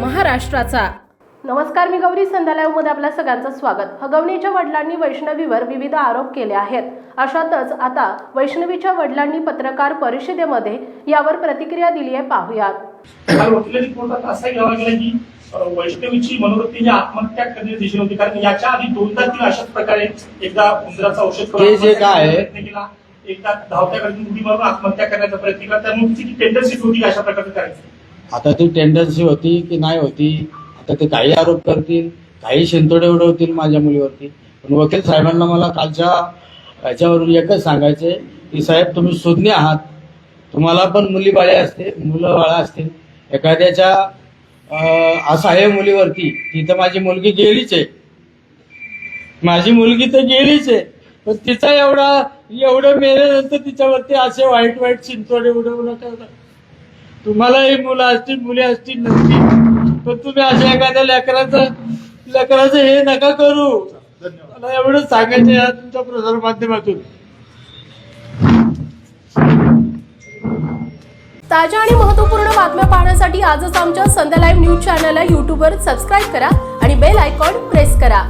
महाराष्ट्राचा. नमस्कार मी गौरी संध्यालयमध्ये आपल्या सगळ्यांचं स्वागत. हगवणीच्या वडिलांनी वैष्णवीवर विविध आरोप केले आहेत. अशातच आता वैष्णवीच्या वडिलांनी पत्रकार परिषदेमध्ये यावर प्रतिक्रिया दिली आहे. पाहुयात. कोर्टात असा घ्यावा गेला की अं, वैष्णवीची मनोवृत्तीची आत्महत्या करण्याची दिशेने होती कारण याच्या आधी दोनदा तीन अशाच प्रकारे एकदा उंदराचा औषध करून प्रयत्न केला एकदा धावत्या गाडीतून उडी मारून आत्महत्या करण्याचा प्रयत्न केला त्यामुळे तिची टेंडन्सी होती अशा प्रकारे करायची. आता ती टेंडन्सी होती की नाही होती? आता ते काही आरोप करतील काही शिंतोडे उडवतील माझ्या मुलीवरती. पण वकील साहेबांना मला कालच्या याच्यावरून एकच सांगायचे की साहेब तुम्ही सुज्ञ आहात. तुम्हाला पण मुली बाळे असते मुलं बाळा असतील. एखाद्याच्या असं आहे मुलीवरती. तिथं माझी मुलगी गेलीच आहे. माझी मुलगी तर गेलीच आहे. पण तिचा एवढा एवढं मेल्यानंतर तिच्यावरती असे वाईट वाईट चिंतोडे उडवू नका. तुम्हालाही मुलं असतील मुली असतील नसतील. पण तुम्ही अशा एखाद्या लेकराचं लेकराचं हे नका करू. मला एवढंच सांगायचं या तुमच्या प्रसार माध्यमातून ताज्या आणि महत्त्वपूर्ण बातम्या पाहण्यासाठी आजच आमच्या संध्या लाईव्ह न्यूज चॅनलला यूट्यूबवर सबस्क्राईब करा आणि बेल आयकॉन प्रेस करा.